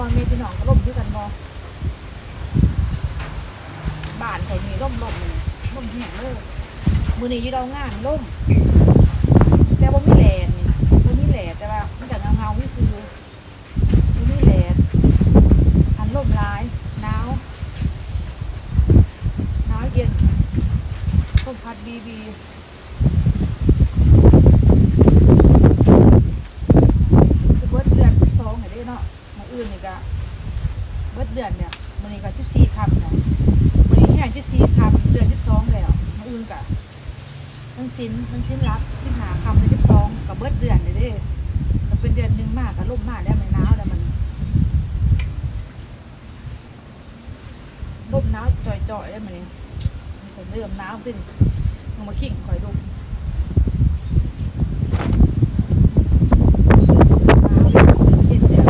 พ่อแม่พี่น้องก็ร่มด้วยกันบอบ้านไทยนี่ร่มร่มล่มแห้งเลยมือนี้ยู่เรางานร่มแต่ว่าไม่แหลนนี่มันม่แหลนแต่ว่ามันจะเงาเงาวิซื้อมันมีแหลนอันร่มร้ายหนาวหนาวเย็นต้มพัดบีบี ก็เบิดเดือนเนี่ยมันนี้ก็สิบสี่คำเนาะมันนี้แค่สิบสี่คำเดือนสิบสองแล้วมาอื่นก็มันชิ้นมันชิ้นรักชิ้นหาคำในสิบสองกับเบิดเดือนเลยเด้ก็เป็นเดือนหนึ่งมากกับล่มมากแล้วมันหนาวแล้วมันล่มหนาวจ่อยๆแล้วมันนี่มันเริ่มหนาวขึ้นลงมาขิงคอยดูย็นเดี๋ยว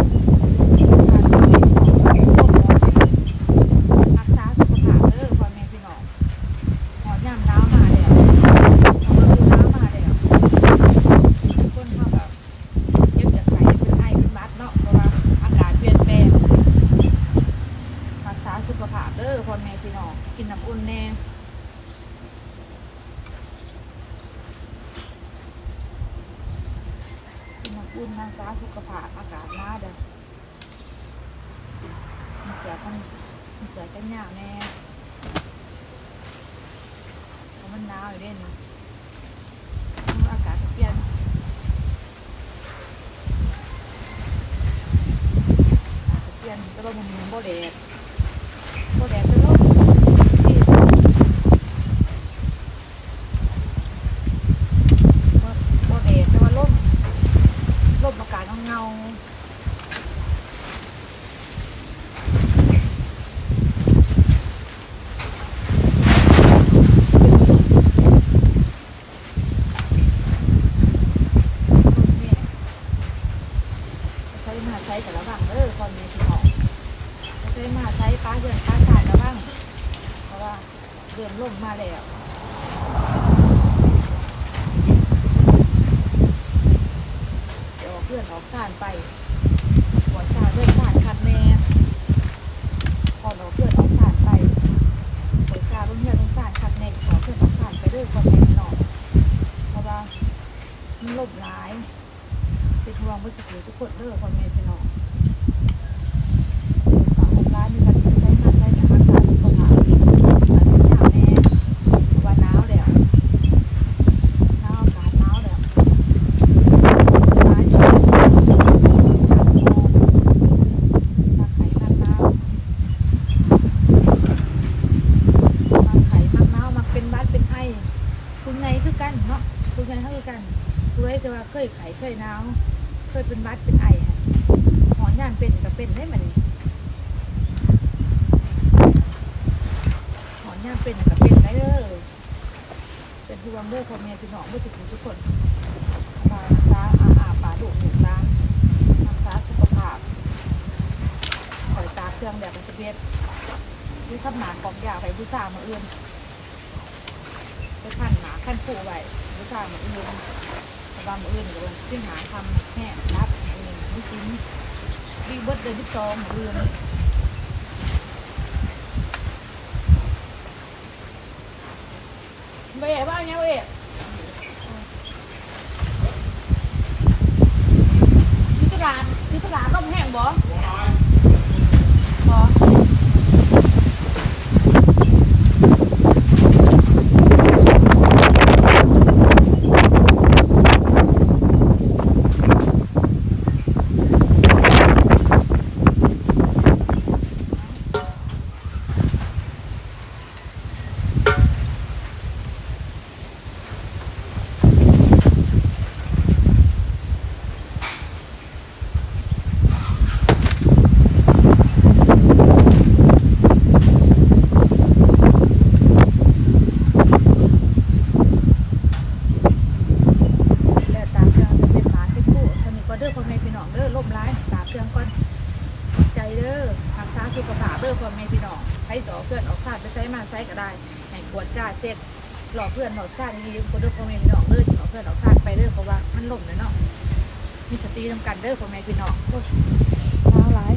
รักษาสุขภาพเด้อพ่อแม่พี่น้องหอนยามหนาวมาแล้ว เอามาดูน้ำมาเลยอะคนเขาแบบเก็บจากใส่เป็นไอเป็นมัดเนาะ เพราะว่าอากาศเปลี่ยนแปลงรักษาสุขภาพเด้อพ่อแม่พี่น้องกินน้ำอุ่นแน่กินน้ำอุ่นรักษาสุขภาพอากาศหนาวเด้อมีเสือกันมีเสือกันหนาวแน่เพราะมันหนาวอยู่เด่นอากาศเปลี่ยนอากาศเปลี่ยนแต่ว่ามันมีโบแดด โบแดดจะลมที่โบแดดแต่ว่าลมลมอากาศเงาๆ แม่ใช้มาใช้แต่ละบ้างเด้อคนมีที่ของ ใช้มาใช้ป้าเดือนป้าขาดละบ้างเพราะว่าเดือนล่มมาแล้วเดี๋ยวเอาเพื่อนออกสานไปหัวชาเพื่อนสานคัดแม่พอเราเพื่อนออกสานไปหัวชาเพื่อนเพื่อนออกสานคัดแน่ขอเพื่อนออกสานไปเด้อคนแม่พี่นองเพราะว่ามันล่มหลายเป็นห่วงเมื่อสักครู่ทุกคนเด้อพ่อแม่พี่น้องฝากร้านมีการใช้มาใช้ในรักษาสุขภาพสารยาแน่ว่าหนาวแล้วหนาวอากาศหนาวแล้วร้านจะมาไข่มันหนาวมาไข่มันหนาวมาเป็นบัดเป็นไอคุณไงคือกันเนาะคุณไงคือกัน รู้ได้ แต่ว่าเคยไข้เคยหนาวเคยเป็นบัดเป็นไออะหอนยานเป็นกับเป็นได้มันหอนยานเป็นกับเป็นได้เลยเป็นห่วงเด้อพ่อแม่พี่น้องเมื่อสิทุกคนมารักษาอาหาป่าดุหนุนร้านรักษาสุขภาพคอยตาเครื่องแบบสเปียหรือขับหนากองยาไปผู้สามาเอื้อนไปขั้นหนาขั้นผูไว้ผู้สามาเอื้อน ว่ามืออื่นก็ลงซึ่งหาทำแห่รับเองไม่สิ้นรีบเบิดเดือนที่สองมืออื่นไปไหนบ้างเนี่ยเว้ยมีตลาดมีตลาดต้มแห้งบ่บ่แล้วตามเครื่องสเปนหมาที่กู้คนนี้ก็เด้อคนแม่พี่น้องเด้อล่มร้ายสาบเชื่องก่อนใจเด้อรักษาสุขภาพเด้อคนแม่พี่น้องให้สอเพื่อนออกซาดไปใช้มาใช้ก็ได้ให้กวดจ้าเจ็ดหลอกเพื่อนหลอกชาติดีๆคนเด้อคนแม่พี่น้องเด้อหลอกเพื่อนออกซาดไปเด้อเพราะว่ามันล่มเลยเนาะมีสติทำกันเด้อคนแม่พี่น้องโอ้ยน้าวร้าย